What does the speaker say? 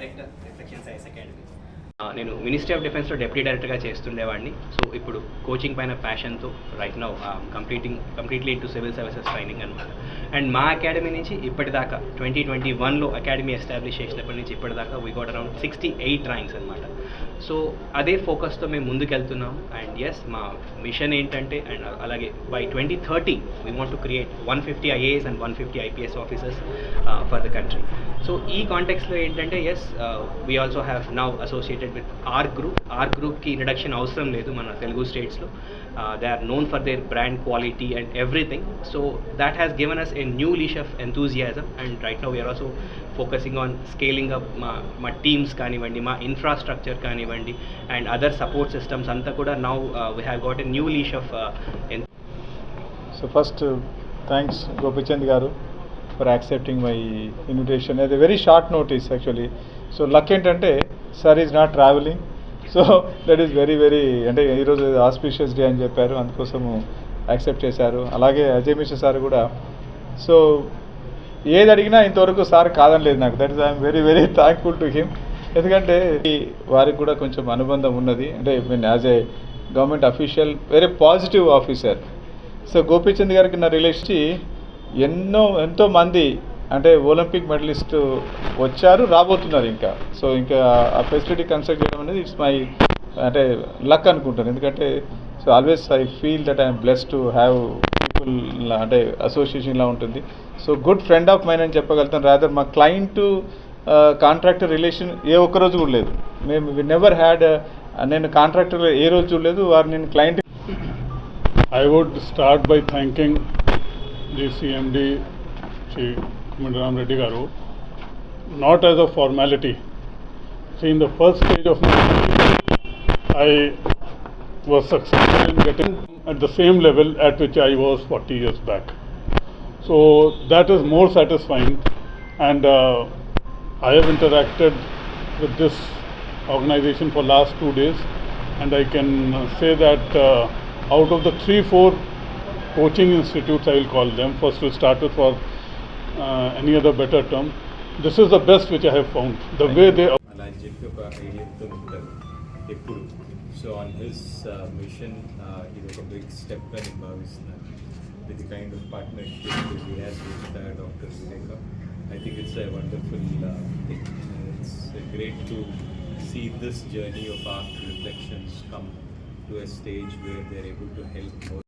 Director reflection science academy. నేను ministry of డిఫెన్స్లో deputy డైరెక్టర్గా చేస్తుండేవాడిని. సో ఇప్పుడు కోచింగ్ పైన ప్యాషన్తో right now completing completely into civil services training అనమాట అండ్ మా అకాడమీ నుంచి ఇప్పటిదాకా ట్వంటీ ట్వంటీ వన్లో అకాడమీ ఎస్టాబ్లిష్ చేసినప్పటి నుంచి ఇప్పటిదాకా we got around sixty eight ranks అనమాట సో అదే ఫోకస్తో మేము ముందుకెళ్తున్నాం. అండ్ ఎస్ మా మిషన్ ఏంటంటే అండ్ అలాగే by twenty thirty we want to create one fifty IAS and one fifty IPS officers for the country so ఈ కాంటెక్స్లో ఏంటంటే as we also have now associated with R group R గ్రూప్కి introduction అవసరం లేదు మన తెలుగు స్టేట్స్లో they are known for their brand quality and everything so that has given us a new lease of enthusiasm and right now we're also focusing on scaling up మా మా teams కానివ్వండి మా infrastructure కానివ్వండి and other support systems అంతా కూడా now we have got a new lease of so first thanks Gopichand garu. For accepting my invitation అది very short notice actually so luck ఏంటంటే sir is not travelling so that is very very అంటే ఈరోజు auspicious day అని చెప్పారు. అందుకోసము accept చేశారు. అలాగే Ajay Mishra sir కూడా. సో ఏది అడిగినా ఇంతవరకు సార్ కాదనలేదు నాకు. That is I'm very very thankful to him ఎందుకంటే వారికి కూడా కొంచెం అనుబంధం ఉన్నది. అంటే mean as a government official very positive officer so Gopichand గారికి నా రిలేషన్ ఎన్నో ఎంతో మంది అంటే ఒలింపిక్ మెడలిస్ట్ వచ్చారు రాబోతున్నారు ఇంకా. సో ఇంకా ఆ ఫెసిలిటీ కన్స్ట్రక్ట్ చేయడం అనేది ఇట్స్ మై అంటే లక్ అనుకుంటాను. ఎందుకంటే so always I feel that I'm blessed to have people అంటే అసోసియేషన్లా ఉంటుంది. So good friend of mine అని చెప్పగలుగుతాను. రాదర్ మా క్లయింట్ కాంట్రాక్టర్ రిలేషన్ ఏ ఒక్క రోజు కూడా లేదు. మేము వి నెవర్ హ్యాడ్ నేను కాంట్రాక్టర్ ఏ రోజు చూడలేదు. వారు నేను client I would start by thanking Shri Kumandaram Reddy Garu, not as a formality. See, in the first stage of my I was successful in getting at the same level at which I was 40 years back. So that is more satisfying, and uh, I have interacted with this organization for last two days, and I can say that uh, out of the three, four coaching institutes, I will call them, first we'll start with for uh, any other better term. This is the best which I have found. The I way know. they. So on his uh, mission, uh, he took a big step and emerged with the kind of partnership that he has with uh, Dr. Viveka. I think it's a wonderful uh, thing. It's uh, great to see this journey of art reflections come to a stage where they're able to help more.